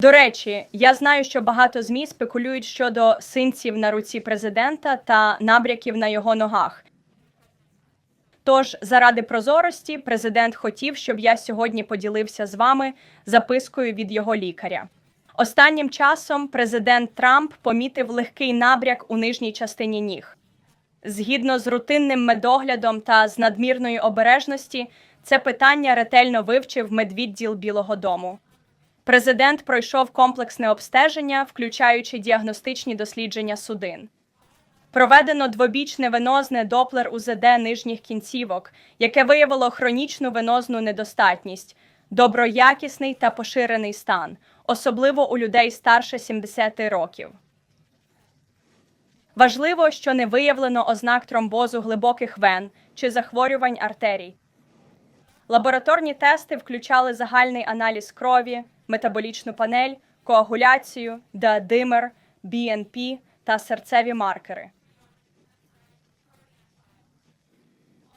До речі, я знаю, що багато змі спекулюють щодо синців на руці президента та набряків на його ногах. Тож, заради прозорості, президент хотів, щоб я сьогодні поділився з вами запискою від його лікаря. Останнім часом президент Трамп помітив легкий набряк у нижній частині ніг. Згідно з рутинним медоглядом та з надмірної обережності, це питання ретельно вивчив медвідділ Білого Дому. Президент пройшов комплексне обстеження, включаючи діагностичні дослідження судин. Проведено двобічне венозне доплер УЗД нижніх кінцівок, яке виявило хронічну венозну недостатність, доброякісний та поширений стан, особливо у людей старше 70 років. Важливо, що не виявлено ознак тромбозу глибоких вен чи захворювань артерій. Лабораторні тести включали загальний аналіз крові, метаболічну панель, коагуляцію, димер, BNP та серцеві маркери.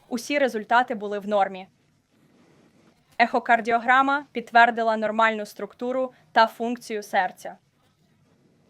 Усі результати були в нормі. Ехокардіограма підтвердила нормальну структуру та функцію серця.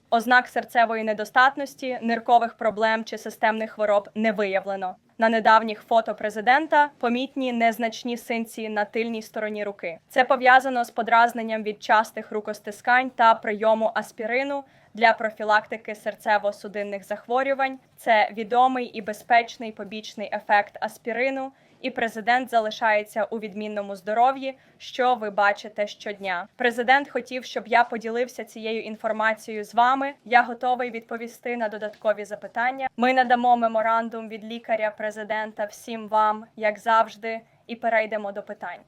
Ознак серцевої недостатності, ниркових проблем чи системних хвороб не виявлено. На недавніх фото президента помітні незначні синці на тильній стороні руки. Це пов'язано з подразненням від частих рукостискань та прийому аспірину для профілактики серцево-судинних захворювань. Це відомий і безпечний побічний ефект аспірину, і президент залишається у відмінному здоров'ї, що ви бачите щодня. Президент хотів, щоб я поділився цією інформацією з вами. Я готовий відповісти на додаткові запитання. Ми надамо меморандум від лікаря президента всім вам, як завжди, і перейдемо до питань.